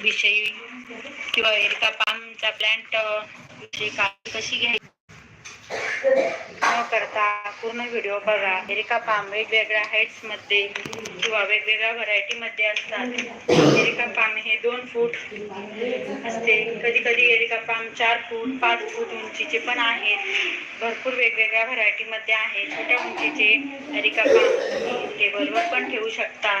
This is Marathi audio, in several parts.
विषयी किंवा एरिका पामचा प्लॅन्ट विषयी काळजी कशी घ्यायची? न करता पूर्ण व्हिडिओ बघा. एरिका पाम वेगवेगळ्या हाईट्समध्ये किंवा वेगवेगळ्या व्हरायटी मध्ये असतात. एरिका पाम हे दोन फूट असते. कधी कधी एरिका पाम चार फूट पाच फूट उंचीचे पण आहेत. भरपूर वेगवेगळ्या व्हरायटी मध्ये आहे छोट्या उंचीचे एरिका पाम टेबलवर पण ठेवू शकता.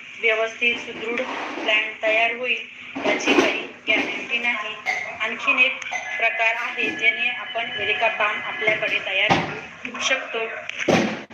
व्यवस्थित सुदृढ प्लॅन तयार होईल याची काही गॅरंटी नाही. आणखीन एक प्रकार आहे ज्याने आपण एरिका पाम आपल्याकडे तयार करू शकतो.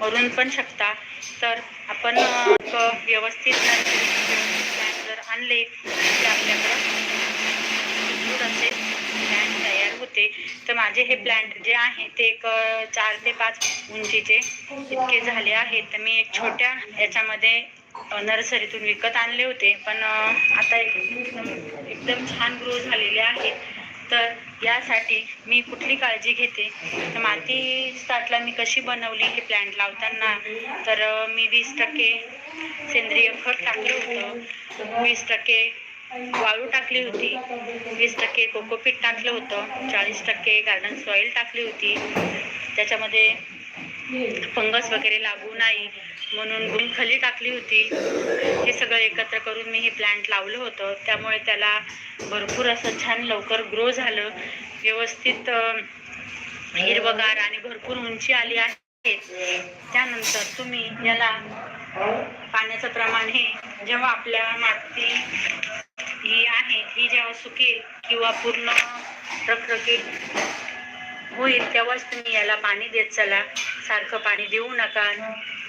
करून पण शकता. तर आपण व्यवस्थित प्लॅन्ट जर आणले. तर आपल्याकडं असे प्लॅन तयार होते. तर माझे हे प्लॅन्ट जे आहे ते एक चार ते पाच उंचीचे इतके झाले आहेत. तर मी एक छोट्या याच्यामध्ये नर्सरीतून विकत आणले होते. पण आता एकदम एकदम छान ग्रो झालेले आहेत. तर यासाठी मी कुठली काळजी घेते? माती स्टार्टला मी कशी बनवली हे प्लॅन्ट लावताना तर मी वीस टक्के सेंद्रिय खत टाकलं होतं. वीस टक्के वाळू टाकली होती. वीस टक्के कोकोपीट टाकलं होतं. चाळीस टक्के गार्डन सॉईल टाकली होती. त्याच्यामध्ये फंगस वगैरे लागू नाही. म्हणून गुणखली टाकली होती. हे सगळं एकत्र करून मी हे प्लॅन्ट लावलं होतं. त्यामुळे त्याला भरपूर असं छान लवकर ग्रो झालं. व्यवस्थित हिरवगार आणि भरपूर उंची आली आहे. त्यानंतर तुम्ही याला पाण्याचं प्रमाण हे जेव्हा आपल्या माती ही आहे ही जेव्हा सुकेल किंवा पूर्ण रखरखीत होईल तेव्हाच तुम्ही याला पाणी देत चला. सारखं पाणी देऊ नका.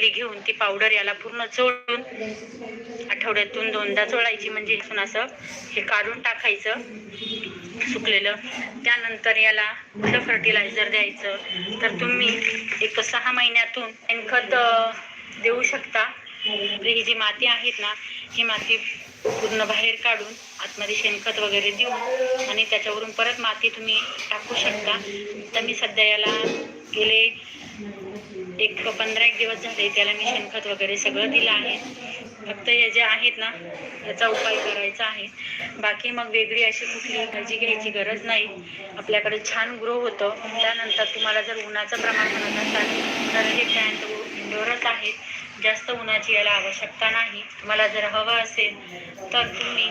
निमखली घेऊन ती पावडर याला पूर्ण चोळून आठवड्यातून दोनदा चोळायची म्हणजे इथून असं हे काढून टाकायचं सुकलेलं. त्यानंतर याला कुठलं फर्टिलायझर द्यायचं? तर तुम्ही एक सहा महिन्यातून शेणखत देऊ शकता. आपली ही जी माती आहेत ना ही माती पूर्ण बाहेर काढून आतमध्ये शेणखत वगैरे देऊन आणि त्याच्यावरून परत माती तुम्ही टाकू शकता. तर मी सध्या याला गेले एक पंधरा एक दिवस झाले त्याला मी शेणखत वगैरे सगळं दिलं आहे. फक्त हे जे आहेत ना याचा उपाय करायचा आहे. बाकी मग वेगळी अशी कुठली काळजी घ्यायची गरज नाही. आपल्याकडे छान ग्रो होतं. त्यानंतर तुम्हाला जर उन्हाचं प्रमाण म्हणत असाल तर हे प्लॅन्ट इंडोरच आहेत. जास्त उन्हाची याला आवश्यकता नाही. तुम्हाला जर हवं असेल तर तुम्ही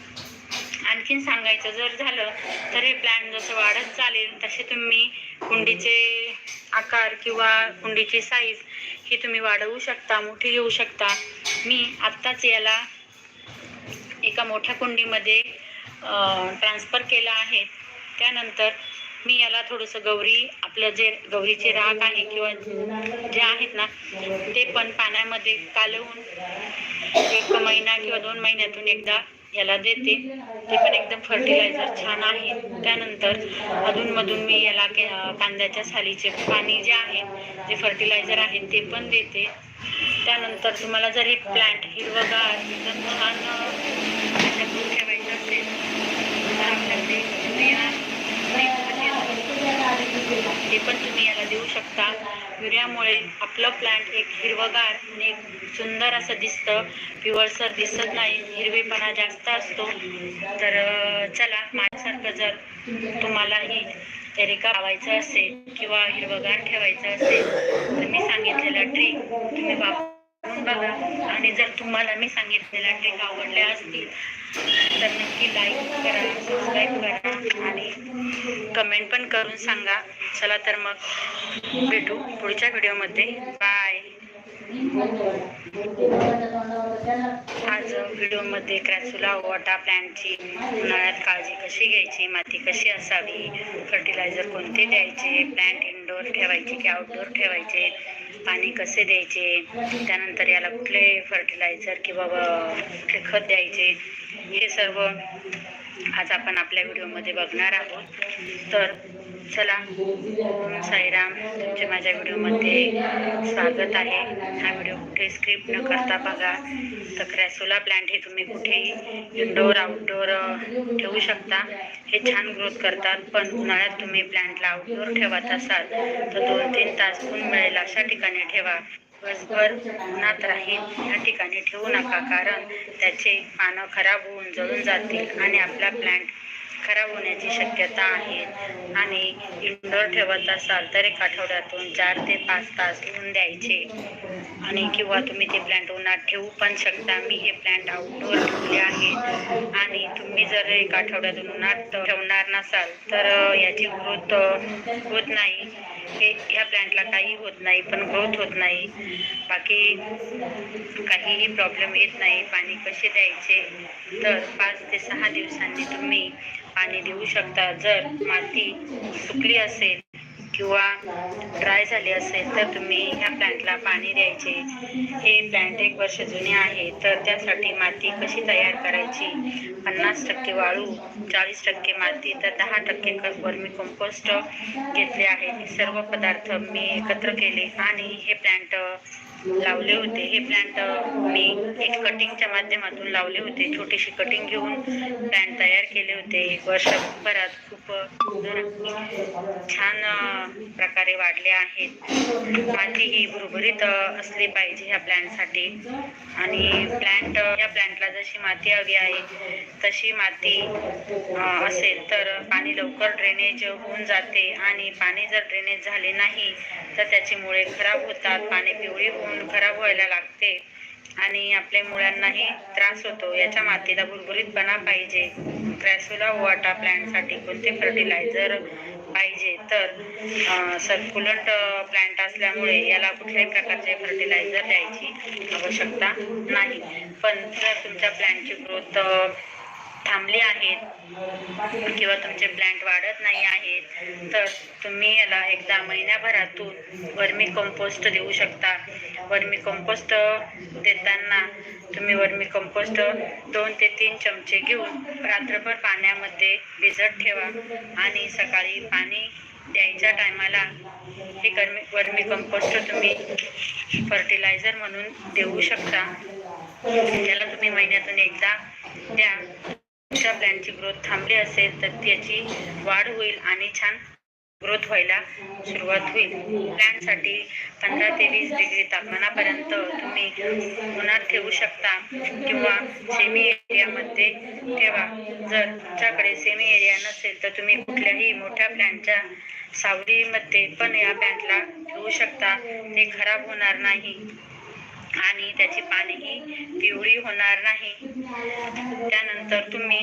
आणखीन सांगायचं जर झालं तर हे प्लॅन जसं वाढत चालेल तसे तुम्ही कुंडीचे आकार किंवा कुंडीची साईज ही तुम्ही वाढवू शकता मोठी घेऊ शकता. मी आत्ताच याला एका मोठ्या कुंडीमध्ये ट्रान्सफर केला आहे. त्यानंतर मी याला थोडंसं गौरी आपलं जे गौरीचे राख आहे किंवा जे आहेत ना ते पण पाण्यामध्ये कालवून एक महिना किंवा दोन महिन्यातून एकदा याला देते. ते पण एकदम फर्टिलायझर छान आहे. त्यानंतर अधूनमधून मी याला के- कांद्याच्या सालीचे पाणी जे आहे जे फर्टिलायझर आहे ते पण देते. त्यानंतर तुम्हाला जर हे प्लांट हिरवगार एकदम छान ठेवायचं असेल तर आपल्याकडे युरिया पण तुम्ही याला देऊ शकता. युरियामुळे आपलं प्लांट एक हिरवगार आणि एक सुंदर असं दिसतं. पिवळसर दिसत नाही हिरवेपणा जास्त असतो. तर चला माझ्यासारखं जर तुम्हालाही एरिका लावायचं असेल किंवा हिरवगार ठेवायचं असेल तर मी सांगितलेला ट्रिक तुम्ही वापर. बघा आणि जर तुम्हाला मी सांगितलेल्या ट्रिक आवडल्या असतील तर नक्की लाईक करा सबस्क्राईब करा आणि कमेंट पण करून सांगा. चला तर मग भेटू पुढच्या व्हिडिओमध्ये बाय आज व्हिडिओमध्ये क्रॅसुला वॉटा प्लॅनची उन्हाळ्यात काळजी कशी घ्यायची? माती कशी असावी? फर्टिलायझर कोणते द्यायचे? प्लॅन्ट इनडोअर ठेवायचे की आउटडोअर ठेवायचे पाणी कसे द्यायचे त्यानंतर याला कुठले फर्टिलायझर किंवा कुठले खत द्यायचे हे सर्व आज आपण आपल्या व्हिडिओमध्ये बघणार आहोत. तर चला. ओम साईराम तुमचे माझ्या व्हिडिओमध्ये स्वागत आहे. हा व्हिडिओ कुठे स्क्रिप्ट न करता बघा. तर क्रॅसोला प्लांट हे तुम्ही कुठेही इनडोअर आउटडोअर ठेवू शकता. हे छान ग्रोथ करतात. पण उन्हाळ्यात तुम्ही प्लांटला आउटडोअर ठेवत असाल तर दोन तीन तास ऊन मिळेल अशा ठिकाणी ठेवा. दिवसभर उन्हात राहील या ठिकाणी ठेवू नका कारण त्याचे पानं खराब होऊन जळून जातील आणि आपला प्लांट खराब होण्याची शक्यता आहे. आणि इंडोर ठेवत असाल तर एक आठवड्यातून चार ते पाच तास ऊन द्यायचे. आणि किंवा तुम्ही ते प्लांट उन्हात ठेवू पण शकता. मी हे प्लांट आउटडोअर ठेवले आहे. आणि तुम्ही जर एक आठवड्यातून उन्हात ठेवणार नसाल तर याची ग्रोथ होत नाही. हे ह्या प्लांटला काही होत नाही पण ग्रोथ होत नाही. बाकी काहीही प्रॉब्लेम येत नाही. पाणी कसे द्यायचे? तर पाच ते सहा दिवसांनी तुम्ही पाणी देऊ शकता. जर माती सुकली असेल किंवा ड्राय झाली असेल तर तुम्ही ह्या प्लांटला पाणी द्यायचे. हे प्लॅन्ट एक वर्ष जुने आहे तर त्यासाठी माती कशी तयार करायची? पन्नास टक्के वाळू चाळीस टक्के माती तर दहा टक्के क- वर्मी कंपोस्ट घेतले आहे. हे सर्व पदार्थ मी एकत्र केले आणि हे प्लांट लावले होते. हे प्लॅन्ट मी एक कटिंगच्या माध्यमातून लावले होते. छोटीशी कटिंग घेऊन प्लांट तयार केले होते. एक वर्षभरात खूप छान प्रकारे वाढले आहेत. माती ही भुरभुरीत असली पाहिजे ह्या प्लॅन्टसाठी आणि प्लॅन्ट या प्लांटला जशी माती हवी आहे तशी माती असेल तर पाणी लवकर ड्रेनेज होऊन जाते. आणि पाणी जर ड्रेनेज झाले नाही तर त्याची मुळे खराब होतात. पाणी पिवळी होऊन खराब व्हायला लागते आणि आपल्या मुलांनाही त्रास होतो. याच्या मातीला भुरभुरीतपणा पाहिजे. क्रॅसोला ओवाटा प्लॅन्टसाठी कोणते फर्टिलायझर पाहिजे? तर सर्क्युलंट प्लॅन्ट असल्यामुळे याला कुठल्याही प्रकारचे फर्टिलायझर द्यायची आवश्यकता नाही. पण जर तुमच्या प्लॅन्टची ग्रोथ थांबले आहेत किंवा तुमचे प्लांट वाढत नाही आहेत तर तुम्ही याला एकदा महिन्याभरातून वर्मी कंपोस्ट देऊ शकता. वर्मी कंपोस्ट देताना तुम्ही वर्मी कंपोस्ट दोन ते तीन चमचे घेऊन रात्रभर पाण्यामध्ये भिजत ठेवा आणि सकाळी पाणी द्यायच्या टायमाला हे कर्मी वर्मी कंपोस्ट तुम्ही फर्टिलायझर म्हणून देऊ शकता. त्याला तुम्ही महिन्यातून एकदा द्या. अशा प्लॅनची ग्रोथ थांबली असेल तर त्याची वाढ होईल आणि छान ग्रोथ व्हायला सुरुवात होईल. प्लॅनसाठी पंधरा ते वीस डिग्री तापमानापर्यंत तुम्ही उन्हात ठेवू शकता किंवा सेमी एरियामध्ये ठेवा. जर तुमच्याकडे सेमी एरिया नसेल तर तुम्ही कुठल्याही मोठ्या प्लॅनच्या सावलीमध्ये पण या प्लॅनला ठेवू शकता. ते खराब होणार नाही. आणि त्याची पानेही पिवळी होणार नाही. त्यानंतर तुम्ही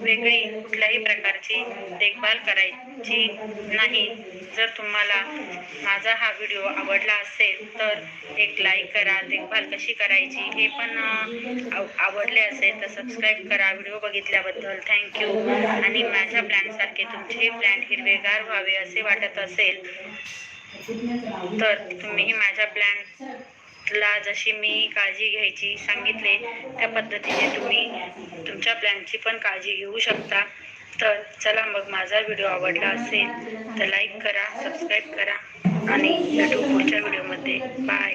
वेगळी कुठल्याही प्रकारची देखभाल करायची नाही. जर तुम्हाला माझा हा व्हिडिओ आवडला असेल तर एक लाईक करा. देखभाल कशी करायची हे पण आव- आवडले असेल तर सबस्क्राईब करा. व्हिडिओ बघितल्याबद्दल थँक्यू आणि माझ्या प्लॅनसारखे तुमचे प्लॅन हिरवेगार व्हावे असे वाटत असेल तर तुम्हीही माझ्या प्लॅन ला जशी मी काळजी घ्यायची सांगितले त्या पद्धतीने तुम्ही तुमच्या प्लॅनची पण काळजी घेऊ शकता. तर चला मग माझा व्हिडिओ आवडला असेल तर लाईक करा सबस्क्राईब करा आणि भेटू पुढच्या व्हिडिओमध्ये बाय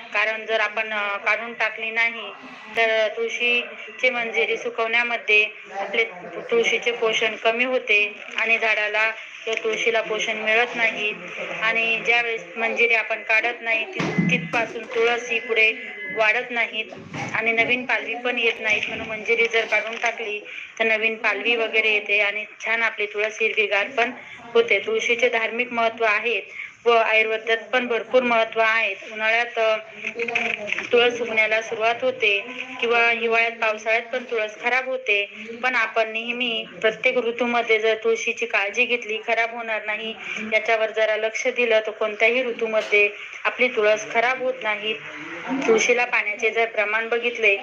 कारण जर आपण काढून टाकली नाही तर तुळशीची मंजिरी सुकवण्यामध्ये आपले तुळशीचे पोषण कमी होते आणि झाडाला किंवा तुळशीला पोषण मिळत नाही. आणि ज्यावेळेस मंजिरी आपण काढत नाही तिथपासून तुळस ही पुढे वाढत नाहीत आणि नवीन पालवी पण येत नाहीत. म्हणून मंजिरी जर काढून टाकली तर नवीन पालवी वगैरे येते आणि छान आपली तुळस हिरवीगार पण होते. तुळशीचे धार्मिक महत्त्व आहेत व आयुर्वेदात पण भरपूर महत्त्व आहेत. उन्हाळ्यात तुळस उगण्याला सुरुवात होते किंवा हिवाळ्यात पावसाळ्यात पण तुळस खराब होते. पण आपण नेहमी प्रत्येक ऋतूमध्ये जर तुळशीची काळजी घेतली खराब होणार नाही याच्यावर जरा लक्ष दिलं तर कोणत्याही ऋतूमध्ये आपली तुळस खराब होत नाही. तुळशीला पाण्याचे जर प्रमाण बघितले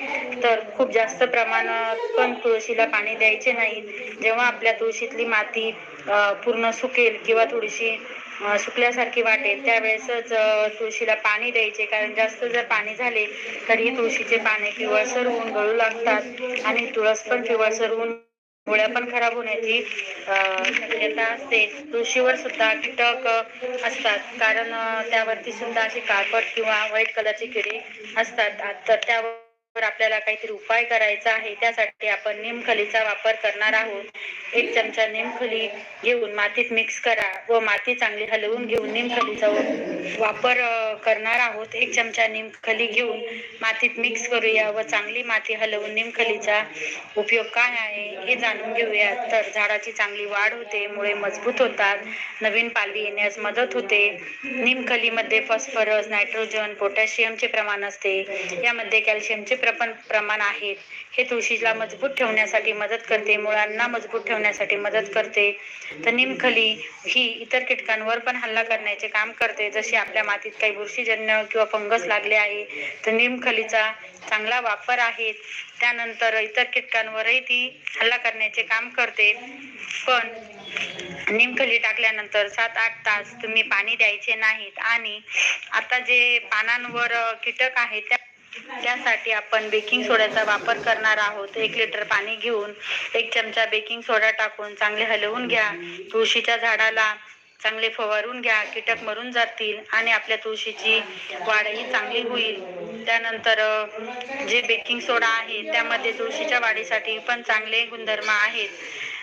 तर खूप जास्त प्रमाणात पण तुळशीला पाणी द्यायचे नाही. जेव्हा आपल्या तुळशीतली माती पूर्ण सुकेल किंवा थोडीशी सुकल्यासारखी वाटेल त्यावेळेसच तुळशीला पाणी द्यायचे. कारण जास्त जर पाणी झाले तरी तुळशीचे पाने पिवळसर होऊन गळू लागतात. आणि तुळस पण पिवळसर होऊन गोळ्या पण खराब होण्याची शक्यता असते. तुळशीवर सुद्धा कीटक असतात. कारण त्यावरती सुद्धा असे काळपट किंवा व्हाईट कलरचे किडे असतात. तर त्यावर आपल्याला काहीतरी उपाय करायचा आहे त्यासाठी आपण निमखलीचा वापर करणार आहोत. एक चमचा निमखली घेऊन मातीत मिक्स करा व माती चांगली हलवून घेऊन निमखलीचा वापर करणार आहोत. एक चमचा निमखली घेऊन मातीत मिक्स करूया व चांगली माती हलवून निमखलीचा उपयोग काय आहे हे जाणून घेऊया. तर झाडाची चांगली वाढ होते मुळे मजबूत होतात नवीन पालवी येण्यास मदत होते. निमखलीमध्ये फॉस्फरस नायट्रोजन पोटॅशियमचे प्रमाण असते. यामध्ये कॅल्शियमचे प्रपण प्रमाण आहेत हे तुळशीला मजबूत ठेवण्यासाठी मदत करते मुळांना मजबूत ठेवण्यासाठी मदत करते. तर निमखली ही इतर कीटकांवर पण हल्ला करण्याचे काम करते. जसे आपल्या मातीत काही बुरशीजन्य किंवा फंगस लागले आहे तर निमखलीचा चांगला वापर आहे. त्यानंतर इतर कीटकांवरही ती हल्ला करण्याचे काम करते. पण निमखली टाकल्यानंतर सात आठ तास तुम्ही पाणी द्यायचे नाहीत. आणि आता जे पानांवर कीटक आहेत त्या त्यासाठी आपण बेकिंग सोड्याचा वापर करणार आहोत. एक लिटर पाणी घेऊन एक चमचा बेकिंग सोडा टाकून चांगले हलवून घ्या. तुळशीच्या झाडाला चांगले फवारून घ्या. कीटक मरून जातील आणि आपल्या तुळशीची वाढही चांगली होईल. त्यानंतर जे बेकिंग सोडा आहे त्यामध्ये तुळशीच्या वाढीसाठी पण चांगले गुणधर्म आहेत.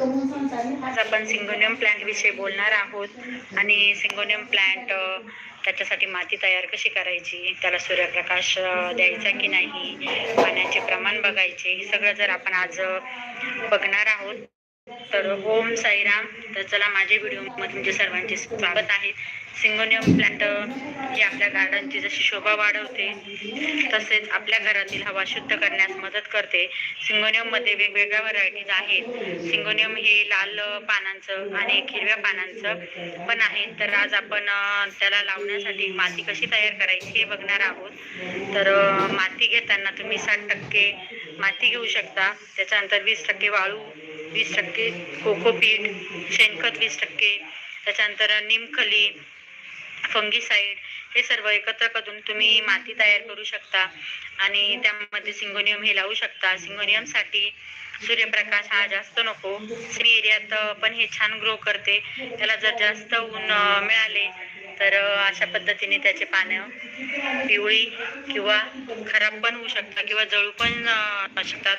आज आपण सिंगोनियम प्लांट विषयी बोलणार आहोत. आणि सिंगोनियम प्लांट त्याच्यासाठी माती तयार कशी करायची? त्याला सूर्यप्रकाश द्यायचा की नाही? पाण्याचे प्रमाण बघायचे. हे सगळं जर आपण आज बघणार आहोत तर ओम साईराम. तर चला माझे व्हिडिओमध्ये तुमचे सर्वांचे स्वागत आहे. सिंगोनियम प्लांट ही आपल्या गार्डनची जशी शोभा वाढवते तसेच आपल्या घरातील हवा शुद्ध करण्यास मदत करते. सिंगोनियममध्ये वेगवेगळ्या व्हरायटीज आहेत. सिंगोनियम हे लाल पानांचं आणि एक हिरव्या पानांचं पण आहे. तर आज आपण त्याला लावण्यासाठी माती कशी तयार करायची हे बघणार आहोत. तर माती घेताना तुम्ही साठ टक्के माती घेऊ शकता. त्याच्यानंतर वीस टक्के वाळू वीस टक्के कोकोपीट शेणखत वीस टक्के त्याच्यानंतर निमखली फंगीसाईड हे सर्व एकत्र करून तुम्ही माती तयार करू शकता आणि त्यामध्ये सिंगोनियम हे लावू शकता. सिंगोनियमसाठी सूर्यप्रकाश हा जास्त नको. सेमी एरियात पण हे छान ग्रो करते. त्याला जर जास्त ऊन मिळाले तर अशा पद्धतीने त्याचे पानं पिवळी किंवा खराब पण होऊ शकतात किंवा जळू पण शकतात.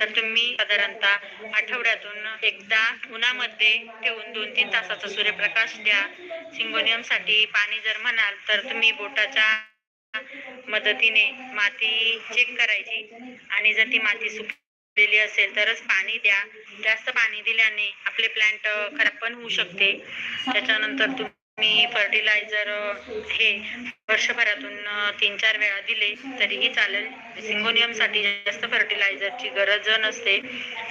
तर तुम्ही साधारणतः आठवड्यातून एकदा उन्हामध्ये ठेवून दोन तीन तासाचा सूर्यप्रकाश द्या. सिंगोनियमसाठी पाणी जर म्हणाल तर तुम्ही बोटाच्या मदतीने माती चेक करायची आणि जर ती माती सुकलेली असेल तरच पाणी द्या. जास्त पाणी दिल्याने आपले प्लांट खराब पण होऊ शकते. त्याच्यानंतर तुम्ही मी फर्टिलायझर हे वर्षभरातून तीन चार वेळा दिले तरीही चालेल. सिंगोनियमसाठी जास्त फर्टिलायझरची गरज नसते.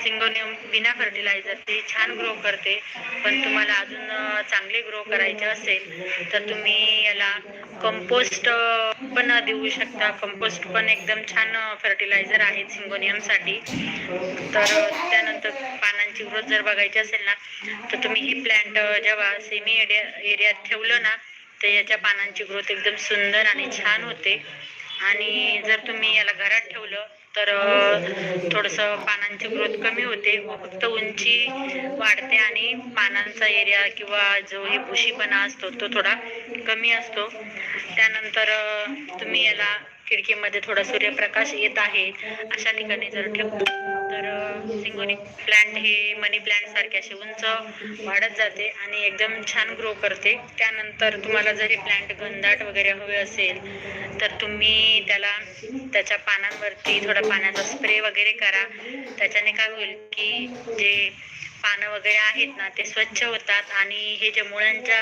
सिंगोनियम बिना फर्टिलायझर ते छान ग्रो करते. पण तुम्हाला अजून चांगले ग्रो करायचे असेल तर तुम्ही याला कंपोस्ट पण देऊ शकता. कंपोस्ट पण एकदम छान फर्टिलायझर आहे सिंगोनियमसाठी. तर त्यानंतर त्यानंतर पानांची ग्रोथ जर बघायची असेल ना तर तुम्ही ही प्लॅन्ट जेव्हा सेमी एरिया एरियात ठेवलं ना तर याच्या पानांची ग्रोथ एकदम सुंदर आणि छान होते. आणि जर तुम्ही याला घरात ठेवलं तर थोडंसं पानांची ग्रोथ कमी होते. फक्त उंची वाढते आणि पानांचा एरिया किंवा जो हे भुशीपणा असतो तो थोडा कमी असतो. त्यानंतर तुम्ही याला खिडकीमध्ये थोडा सूर्यप्रकाश येत आहे. अशा ठिकाणी जर ठेवतो तर सिंगोनिक प्लांट हे मनी प्लांट सारखे असे उंच वाढत जाते आणि एकदम छान ग्रो करते. त्यानंतर तुम्हाला जरी प्लांट घनदाट वगैरे हवे असेल तर तुम्ही त्याला त्याच्या पानांवरती थोडा पाण्याचा स्प्रे वगैरे करा. त्याच्याने काय होईल की जे पानं वगैरे आहेत ना ते स्वच्छ होतात आणि हे जे मुळांच्या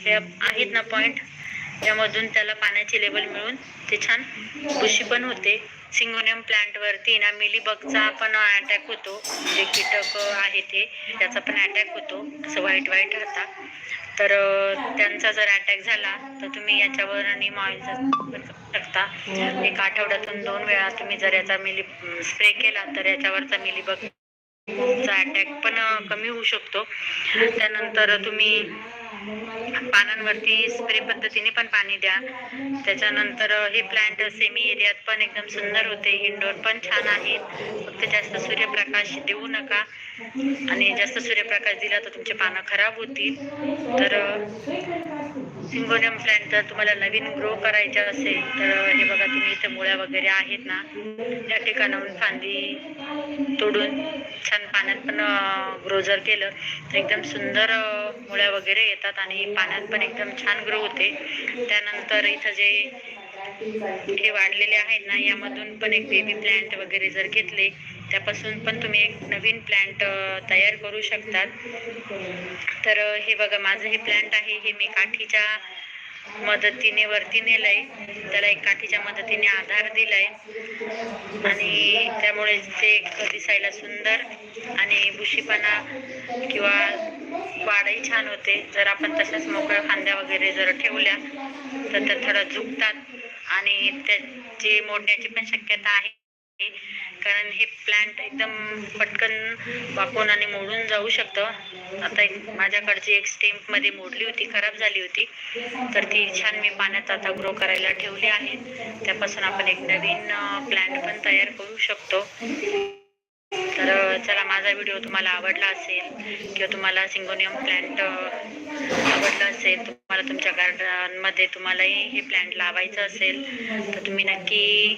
हे आहेत ना पॉइंट त्यामधून त्याला पाण्याची लेवल मिळून ते छान बुशी पण होते. सिंगोनियम प्लांट वरती ना मिलीबगचा पण अटॅक होतो. जे कीटक आहे ते त्याचा पण अटॅक होतो. असं व्हाईट व्हाईट राहतात. तर त्यांचा जर अटॅक झाला तर तुम्ही याच्यावर वापर करू शकता एक आठवड्यातून दोन वेळा तुम्ही जर याचा मिली स्प्रे केला तर याच्यावरचा मिलीबग चा अटॅक पण कमी होऊ शकतो. त्यानंतर तुम्ही पानांवरती स्प्रे पद्धतीने पण पाणी द्या. त्याच्यानंतर हे प्लांट सेमी एरियात पण एकदम सुंदर होते. इंडोर पण छान आहेत. फक्त जास्त सूर्यप्रकाश देऊ नका. आणि जास्त सूर्यप्रकाश दिला तर तुमचे पानं खराब होतील. तर सिंगोनियम प्लांट जर तुम्हाला नवीन ग्रो करायचे असेल तर हे बघा तुम्ही इथे मुळ्या वगैरे आहेत ना या ठिकाणाहून फांदी तोडून छान पाण्यात पण ग्रो जर केलं तर एकदम सुंदर मुळ्या वगैरे येतात आणि पाण्यात पण एकदम छान ग्रो होते. त्यानंतर इथं जे हे वाढलेले आहेत ना यामधून पण एक बेबी प्लांट वगैरे जर घेतले त्यापासून पण तुम्ही एक नवीन प्लांट तयार करू शकतात. तर हे बघा माझं हे प्लांट आहे हे मी काठीच्या मदतीने वरती नेलंय. त्याला एक काठीच्या मदतीने आधार दिलाय. आणि त्यामुळे ते दिसायला सुंदर आणि बुशीपणा किंवा वाढही छान होते. जर आपण तसंच मोकळ्या खांद्या वगैरे जर ठेवल्या तर त्या थोडं झुकतात. आणि त्याची मोडण्याची पण शक्यता आहे. कारण हे प्लांट एकदम पटकन वाकून आणि मोडून जाऊ शकतं. आता एक माझ्याकडची एक स्टेम्पमध्ये मोडली होती खराब झाली होती. तर ती छान मी पाण्यात आता ग्रो करायला ठेवली आहे. त्यापासून आपण एक नवीन प्लांट पण तयार करू शकतो. तर चला माझा व्हिडिओ तुम्हाला आवडला असेल किंवा तुम्हाला सिंगोनियम प्लॅन्ट आवडला असेल तुम्हाला तुमच्या गार्डनमध्ये तुम्हालाही हे प्लॅन्ट लावायचं असेल तर तुम्ही नक्की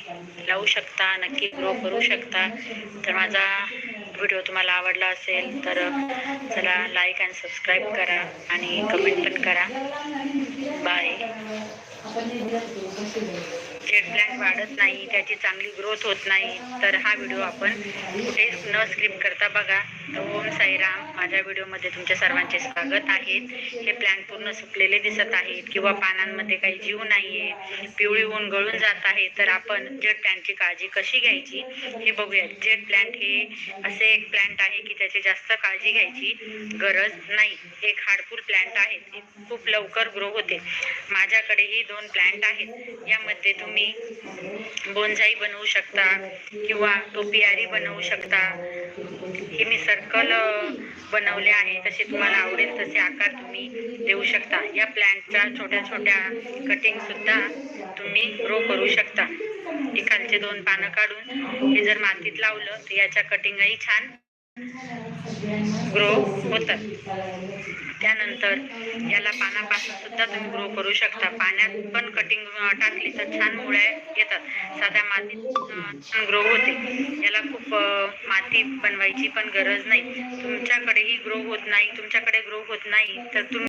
लावू शकता नक्की ग्रो करू शकता. तर माझा व्हिडिओ तुम्हाला आवडला असेल तर चला लाईक अँड सबस्क्राईब करा आणि कमेंट पण करा. बाय जेट प्लांट वाढत नाही त्याची चांगली ग्रोथ होत नाही. तर हा व्हिडिओ आपण कुठे न स्क्रिप्ट करता बघा. तर ओम साईराम. माझ्या व्हिडिओमध्ये तुमच्या सर्वांचे स्वागत आहे. हे प्लॅन पूर्ण सुकलेले दिसत आहेत किंवा पानांमध्ये काही जीव नाही आहे पिवळी ऊन गळून जात आहे. तर आपण जेट प्लॅन्टची काळजी कशी घ्यायची हे बघूया जेट प्लॅन्ट हे असे एक प्लॅन्ट आहे की त्याची जास्त काळजी घ्यायची गरज नाही. एक हार्डफुल प्लॅन्ट आहे. खूप लवकर ग्रो होते. माझ्याकडेही दोन प्लॅन्ट आहेत. यामध्ये तुम्ही तुम्ही बोनझाई बनवू शकता किंवा टोपियारी बनवू शकता. हे मी सर्कल बनवले आहे. तसे तुम्हाला आवडेल तसे आकार तुम्ही देऊ शकता. या प्लॅन्टच्या छोट्या छोट्या कटिंग सुद्धा तुम्ही ग्रो करू शकता. हे खालचे दोन पानं काढून हे जर मातीत लावलं तर याच्या कटिंगही छान ग्रो होतात त्यानंतर याला पानापासून सुद्धा तुम्ही ग्रो करू शकता. पाण्यात पण कटिंग टाकली तर छान मुळ्या येतात. साध्या मातीत ग्रो होते. याला खूप माती बनवायची पण गरज नाही. तुमच्याकडेही ग्रो होत नाही तुमच्याकडे ग्रो होत नाही तर तुम्ही